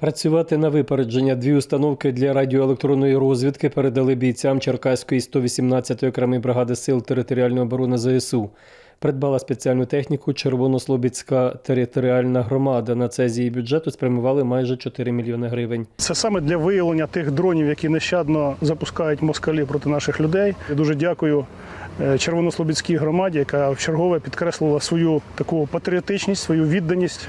Працювати на випередження дві установки для радіоелектронної розвідки передали бійцям Черкаської 118-ї окремої бригади сил територіальної оборони ЗСУ. Придбала спеціальну техніку Червонослобідська територіальна громада. На це з її бюджету спрямували майже 4 мільйони гривень. Це саме для виявлення тих дронів, які нещадно запускають москалі проти наших людей. Я дуже дякую е, Червонослобідській громаді, яка вчергове підкреслила свою таку патріотичність, свою відданість.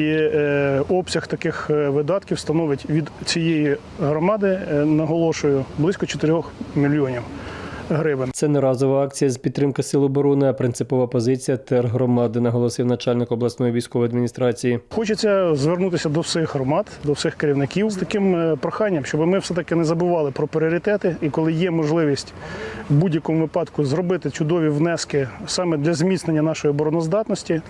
І е, обсяг таких е, видатків становить від цієї громади, е, наголошую, близько 4 мільйонів гривень. Це не разова акція з підтримки сил оборони, а принципова позиція тергромади, наголосив начальник обласної військової адміністрації. Хочеться звернутися до всіх громад, до всіх керівників з таким проханням, щоб ми все-таки не забували про пріоритети. І коли є можливість в будь-якому випадку зробити чудові внески саме для зміцнення нашої обороноздатності.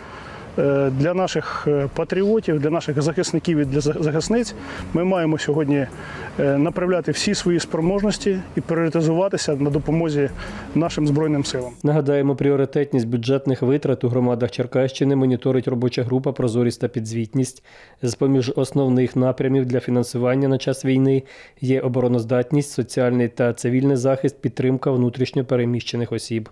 Е, Для наших е, патріотів, для наших захисників і для захисниць ми маємо сьогодні е, направляти всі свої спроможності і пріоритизуватися на допомозі нашим збройним силам. Нагадаємо, пріоритетність бюджетних витрат у громадах Черкащини моніторить робоча група Прозорість та підзвітність. З поміж основних напрямів для фінансування на час війни є обороноздатність, соціальний та цивільний захист, підтримка внутрішньо переміщених осіб.